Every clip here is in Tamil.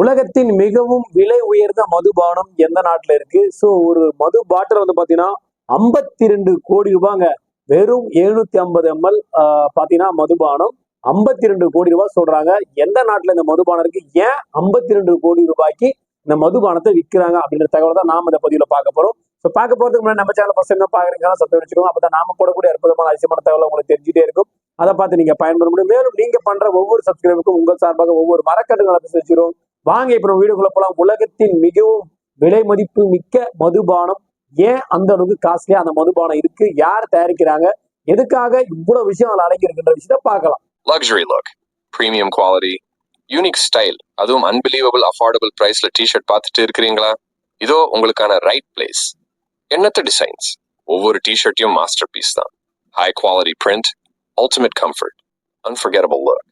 உலகத்தின் மிகவும் விலை உயர்ந்த மதுபானம் எந்த நாட்டுல இருக்கு? ஸோ ஒரு மது பாட்டில் வந்து பாத்தீங்கன்னா ஐம்பத்தி ரெண்டு கோடி ரூபாங்க. வெறும் எழுநூத்தி ஐம்பது எம்எல் பாத்தீங்கன்னா மதுபானம். ஐம்பத்தி ரெண்டு கோடி ரூபாய் சொல்றாங்க. எந்த நாட்டுல இந்த மதுபானம் இருக்கு? ஏன் ஐம்பத்தி ரெண்டு கோடி ரூபாய்க்கு இந்த மதுபானத்தை விற்கிறாங்க அப்படின்ற தகவல் தான் நாம இந்த பதிவில் பார்க்க போறோம். ஸோ பார்க்க போறதுக்கு முன்னாடி நம்ம சேனல் ஃபர்ஸ்ட் என்ன பாக்குறீங்கன்னா சத்தம் வச்சுக்கோங்க அப்பதான் நாம போடக்கூடிய அற்புதமான அதிசயமான தகவல் உங்களுக்கு தெரிஞ்சுட்டே இருக்கும். அதை பார்த்து நீங்க பயன்பெற முடியும். மேலும் நீங்க பண்ற ஒவ்வொரு சப்ஸ்கிரைபுக்கும் உங்கள் சார்பாக ஒவ்வொரு மரக்கட்டுகளை பேசி வாங்க இப்ப நம்ம வீடியோக்குள்ள போலாம். உலகத்தின் மிகவும் விலை மதிப்பு மிக்க மதுபானம். ஏன் அந்த அளவுக்கு காஸ்ட்லியா அந்த மதுபானம் இருக்கு? யார் தயாரிக்கிறாங்க? எதுக்காக இவ்வளவு விஷயம் அதில் அடங்கி இருக்கின்ற விஷயத்த பார்க்கலாம். Luxury look premium quality unique style அதுவும் அன்பிலீவபிள் அஃபோர்டபுள் பிரைஸ்ல டிஷர்ட் பார்த்துட்டு இருக்கிறீங்களா? இதோ உங்களுக்கான ரைட் பிளேஸ் எண்ணற்ற டிசைன்ஸ் ஒவ்வொரு டிஷர்ட்டையும் மாஸ்டர் பீஸ் தான். High quality print ultimate comfort unforgettable look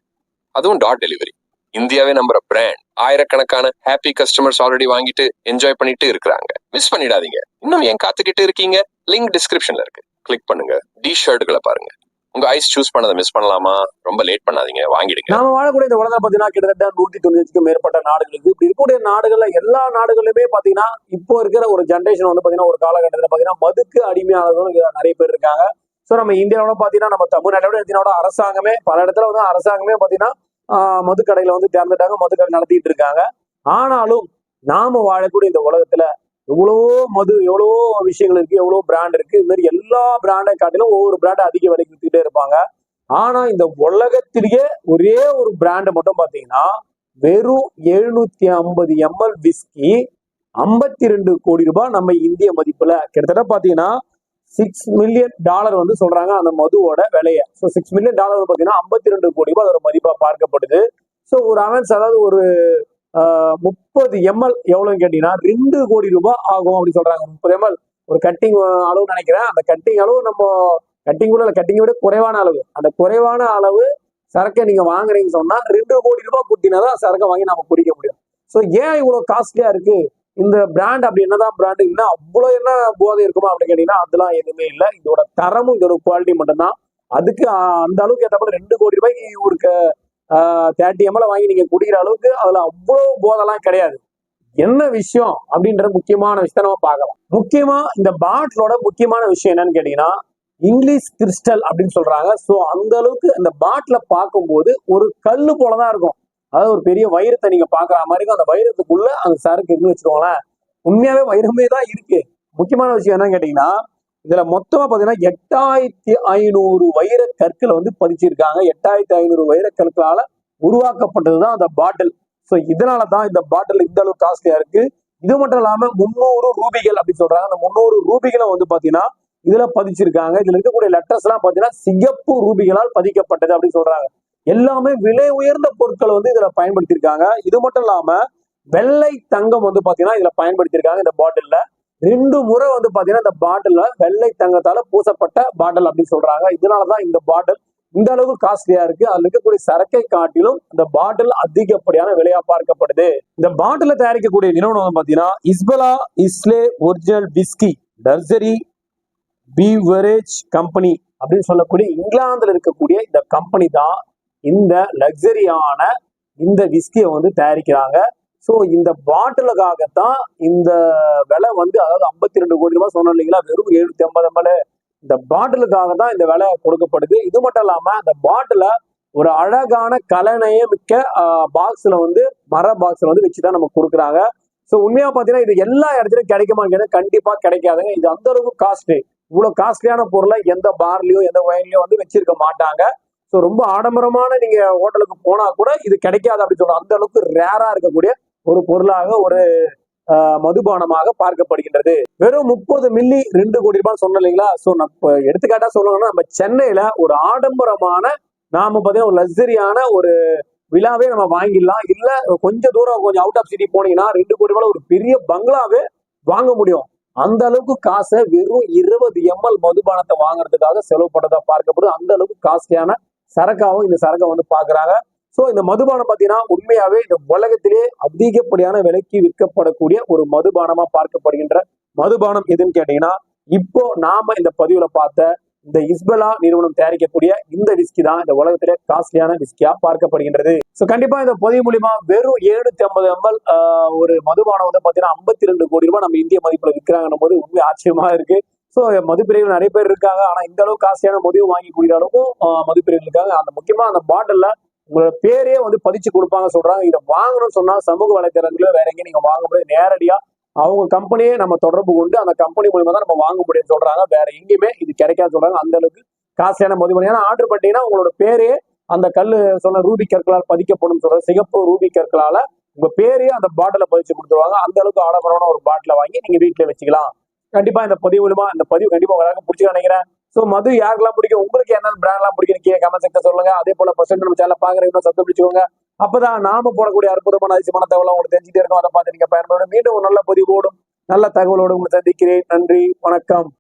அதுவும் டாட் டெலிவரி இந்தியாவே நம்புற பிராண்ட் ஆயிரக்கணக்கான ஹாப்பி கஸ்டமர்ஸ் ஆல்ரெடி வாங்கிட்டு என்ஜாய் பண்ணிட்டு இருக்கிறாங்க. மிஸ் பண்ணிடாதீங்க. இன்னும் ஏன் காத்துக்கிட்டு இருக்கீங்க? லிங்க் டிஸ்கிரிப்ஷன்ல இருக்கு. கிளிக் பண்ணுங்க. டி ஷர்ட்டுகளை பாருங்க. உங்க ஐஸ் சூஸ் பண்ணதை மிஸ் பண்ணலாமா? ரொம்ப லேட் பண்ணாதீங்க. வாங்கிடுங்க. நம்ம வாழக்கூடிய இந்த உலகம் பாத்தீங்கன்னா கிட்டத்தட்ட நூத்தி தொண்ணூறுக்கும் மேற்பட்ட நாடுகளுக்கு இப்படி இருக்கக்கூடிய நாடுகள்ல எல்லா நாடுகளுமே பாத்தீங்கன்னா இப்போ இருக்கிற ஒரு ஜென்ரேஷன் வந்து பாத்தீங்கன்னா ஒரு காலகட்டத்தில் பாத்தீங்கன்னா மதுக்கு அடிமையானவர்களும் நிறைய பேர் இருக்காங்க. ஸோ நம்ம இந்தியாவோட பாத்தீங்கன்னா நம்ம தமிழ்நாட்டோட விட அரசாங்கமே பல இடத்துல வந்து அரசாங்கமே பாத்தீங்கன்னா ஆஹ், வந்து திறந்துட்டாங்க மதுக்கடை நடத்திட்டு இருக்காங்க. ஆனாலும் நாம வாழக்கூடிய இந்த உலகத்துல எவ்வளவோ மது எவ்வளவோ விஷயங்கள் இருக்கு எவ்வளவோ பிராண்ட் இருக்கு. இது மாதிரி எல்லா பிராண்டை காட்டிலும் ஒவ்வொரு பிராண்டை அதிக விலைக்கு வித்துக்கிட்டே இருப்பாங்க. ஆனா இந்த உலகத்திலேயே ஒரே ஒரு பிராண்டை மட்டும் பாத்தீங்கன்னா வெறும் எழுநூத்தி ஐம்பது எம்எல் விஸ்கி ஐம்பத்தி ரெண்டு கோடி ரூபாய் நம்ம இந்திய மதிப்புல. கிட்டத்தட்ட பாத்தீங்கன்னா சிக்ஸ் மில்லியன் டாலர் வந்து சொல்றாங்க அந்த மதுவோட விலைய. ஸோ சிக்ஸ் மில்லியன் டாலர் பார்த்தீங்கன்னா ஐம்பத்தி ரெண்டு கோடி ரூபாய் அதோட மதிப்பா பார்க்கப்படுது. ஸோ ஒரு அவன்ஸ் அதாவது ஒரு முப்பது எம்எல் எவ்வளவுன்னு கேட்டீங்கன்னா ரெண்டு கோடி ரூபாய் ஆகும் அப்படின்னு சொல்றாங்க. முப்பது எம்எல் ஒரு கட்டிங் அளவு நினைக்கிறேன். அந்த கட்டிங் அளவு நம்ம கட்டிங் கூட கட்டிங்கை விட குறைவான அளவு. அந்த குறைவான அளவு சரக்கை நீங்க வாங்குறீங்கன்னு சொன்னா ரெண்டு கோடி ரூபாய் குட்டினாதான் சரக்கை வாங்கி நம்ம குடிக்க முடியும். ஸோ ஏன் இவ்வளவு காஸ்ட்லியா இருக்கு? இந்த பிராண்ட் அப்படி என்னதான் பிராண்ட் இல்லை அவ்வளோ என்ன போதை இருக்குமா அப்படின்னு கேட்டீங்கன்னா அதெல்லாம் எதுவுமே இல்லை. இதோட தரமும் இதோட குவாலிட்டி மட்டும்தான். அதுக்கு அந்த அளவுக்கு ஏற்ற மாதிரி ரெண்டு கோடி ரூபாய்க்கு ஒரு தேர்ட்டி எம்எல் வாங்கி நீங்க குடிக்கிற அளவுக்கு அதுல அவ்வளோ போதெல்லாம் கிடையாது. என்ன விஷயம் அப்படின்ற முக்கியமான விஷயத்த நம்ம பார்க்கலாம். முக்கியமா இந்த பாட்டிலோட முக்கியமான விஷயம் என்னன்னு கேட்டீங்கன்னா இங்கிலீஷ் கிறிஸ்டல் அப்படின்னு சொல்றாங்க. ஸோ அந்த அளவுக்கு அந்த பாட்டில பார்க்கும்போது ஒரு கல் போலதான் இருக்கும். அதாவது ஒரு பெரிய வைரத்தை நீங்க பாக்குற மாதிரி இருக்கும் அந்த வைரத்துக்குள்ள அந்த சரக்கு இருக்குன்னு வச்சுக்கோங்களேன். உண்மையாவே வைரமே தான் இருக்கு. முக்கியமான விஷயம் என்னன்னு கேட்டீங்கன்னா இதுல மொத்தமா பாத்தீங்கன்னா எட்டாயிரத்தி ஐநூறு வைர கற்களை வந்து பதிச்சிருக்காங்க. எட்டாயிரத்தி ஐநூறு வைர கற்களால உருவாக்கப்பட்டதுதான் அந்த பாட்டில். ஸோ இதனால தான் இந்த பாட்டில் இந்த அளவுக்கு காஸ்ட்லியா இருக்கு. இது மட்டும் இல்லாம முன்னூறு ரூபிகள் அப்படின்னு சொல்றாங்க. அந்த முந்நூறு ரூபிகளை வந்து பாத்தீங்கன்னா இதுல பதிச்சிருக்காங்க. இதுல இருக்கக்கூடிய லெட்டர்ஸ் எல்லாம் பாத்தீங்கன்னா சிகப்பு ரூபிகளால் பதிக்கப்பட்டது அப்படின்னு சொல்றாங்க. எல்லாமே விலை உயர்ந்த பொருட்களை வந்து இதுல பயன்படுத்தியிருக்காங்க. இது மட்டும் இல்லாம வெள்ளை தங்கம் வந்து பாத்தீங்கன்னா இதுல பயன்படுத்தியிருக்காங்க இந்த பாட்டில்ல ரெண்டு முறை வந்து பாத்தீங்கன்னா இந்த பாட்டில்ல வெள்ளை தங்கத்தால பூசப்பட்ட பாட்டில் அப்படின்னு சொல்றாங்க. இதனாலதான் இந்த பாட்டில் இந்த அளவுக்கு காஸ்ட்லியா இருக்கு. அதுல இருக்கக்கூடிய சரக்கை காட்டிலும் இந்த பாட்டில் அதிகப்படியான விலையா பார்க்கப்படுது. இந்த பாட்டில தயாரிக்கக்கூடிய நிறுவனம் வந்து பாத்தீங்கன்னா இஸ்பலா Islay original whisky distillery beverage company அப்படின்னு சொல்லக்கூடிய இங்கிலாந்துல இருக்கக்கூடிய இந்த கம்பெனி தான் இந்த லக்ஸரியான இந்த விஸ்கியை வந்து தயாரிக்கிறாங்க. ஸோ இந்த பாட்டிலுக்காகத்தான் இந்த விலை வந்து அதாவது ஐம்பத்தி ரெண்டு கோடி ரூபாய் சொன்னோம் இல்லைங்களா? வெறும் எழுநூத்தி ஐம்பது எம்எல் இந்த பாட்டிலுக்காக தான் இந்த விலை கொடுக்கப்படுது. இது மட்டும் இல்லாம அந்த பாட்டில ஒரு அழகான கலனையே மிக்க பாக்ஸ்ல வந்து மர பாக்ஸ்ல வந்து வச்சு தான் நமக்கு கொடுக்குறாங்க. ஸோ உண்மையா பார்த்தீங்கன்னா இது எல்லா இடத்துலையும் கிடைக்குமான்னு கேட்டா கண்டிப்பா கிடைக்காதுங்க. இது அந்த அளவுக்கு காஸ்ட்லி இவ்வளவு காஸ்ட்லியான பொருளை எந்த பார்லயோ எந்த வயன்லயோ வந்து வச்சிருக்க மாட்டாங்க. ஸோ ரொம்ப ஆடம்பரமான நீங்க ஹோட்டலுக்கு போனா கூட இது கிடைக்காது அப்படின்னு சொல்றாங்க அந்த அளவுக்கு ரேரா இருக்கக்கூடிய ஒரு பொருளாக ஒரு மதுபானமாக பார்க்கப்படுகின்றது. வெறும் முப்பது மில்லி ரெண்டு கோடி ரூபாய் சொன்னோம் இல்லைங்களா? ஸோ நம்ம எடுத்துக்காட்டா சொல்லணும்னா நம்ம சென்னையில ஒரு ஆடம்பரமான நாம பார்த்தீங்கன்னா ஒரு லக்ஸரியான ஒரு விழாவே நம்ம வாங்கிடலாம். இல்ல கொஞ்சம் தூரம் கொஞ்சம் அவுட் ஆஃப் சிட்டி போனீங்கன்னா ரெண்டு கோடி ரூபாய் ஒரு பெரிய பங்களாவே வாங்க முடியும். அந்த அளவுக்கு காசை வெறும் இருபது எம்எல் மதுபானத்தை வாங்குறதுக்காக செலவு பண்ணதா பார்க்கப்படும் அந்த அளவுக்கு காஸ்ட்லியான சரக்காவும் இந்த சரக்கை வந்து பாக்குறாங்க. சோ இந்த மதுபானம் பாத்தீங்கன்னா உண்மையாவே இந்த உலகத்திலே அதிகப்படியான விலைக்கு விற்கப்படக்கூடிய ஒரு மதுபானமா பார்க்கப்படுகின்ற மதுபானம் எதுன்னு கேட்டீங்கன்னா இப்போ நாம இந்த பதிவுல பார்த்த இந்த இஸ்பெலா நிறுவனம் தயாரிக்கக்கூடிய இந்த விஸ்கி தான் இந்த உலகத்திலே காஸ்ட்லியான விஸ்கியா பார்க்கப்படுகின்றது. ஸோ கண்டிப்பா இந்த பதிவு மூலியமா வெறும் எழுநூத்தி ஐம்பது எம்எல் ஒரு மதுபானம் வந்து பாத்தீங்கன்னா ஐம்பத்தி ரெண்டு கோடி ரூபாய் நம்ம இந்திய மதிப்புல விற்கிறாங்கன்னும் போது உண்மை ஆச்சரியமா இருக்கு. ஸோ மதுப்பிரிவு நிறைய பேர் இருக்காங்க. ஆனால் இந்த அளவுக்கு காஸ்ட்லியான மதுவு வாங்கி குடிக்கிற அளவுக்கும் மதுப்பிரிவு இருக்காங்க. அந்த முக்கியமாக அந்த பாட்டிலில் உங்களோட பேரே வந்து பதிச்சு கொடுப்பாங்க சொல்றாங்க. இதை வாங்கணும்னு சொன்னா சமூக வலைத்தளங்களோ வேற எங்கேயும் நீங்க வாங்க முடியாது. நேரடியா அவங்க கம்பெனியே நம்ம தொடர்பு கொண்டு அந்த கம்பெனி மூலியமா தான் நம்ம வாங்க முடியும்னு சொல்றாங்க. வேற எங்கேயுமே இது கிடைக்காது சொல்றாங்க. அந்த அளவுக்கு காசியான மதிப்பு ஏன்னா ஆர்டர் பண்ணிட்டீங்கன்னா உங்களோட பேரே அந்த கல் சொன்ன ரூபி கற்களால் பதிக்கப்படும் சொல்ற சிகப்பு ரூபி கற்களால உங்க பேரே அந்த பாட்டில பதிச்சு கொடுத்துருவாங்க. அந்த அளவுக்கு ஆடம்பரமான ஒரு பாட்டில வாங்கி நீங்க வீட்டுல வச்சுக்கலாம். கண்டிப்பா இந்த பதிவு மூலமா இந்த பதிவு கண்டிப்பா உங்களுக்கு பிடிச்சி நினைக்கிறேன். சோ மது யாருக்கெல்லாம் பிடிக்கும்? உங்களுக்கு என்னென்ன பிராண்ட்லாம் பிடிக்கும் கீழே கமெண்ட் செக்டர் சொல்லுங்க. அதே போல பர்சன்ட் நம்ம சேனல் பாக்குறீங்க சத்தம் பிடிச்சுக்கோங்க. அப்பதான் நாம போடக்கூடிய அற்புதமான அதிசயமான தகவல் உங்களுக்கு தெரிஞ்சுட்டே இருக்கும் அதை பார்த்து நீங்க பயன்படும் மீண்டும் ஒரு நல்ல பதிவோடும் நல்ல தகவலோடு உங்களை சந்திக்கிறேன். நன்றி. வணக்கம்.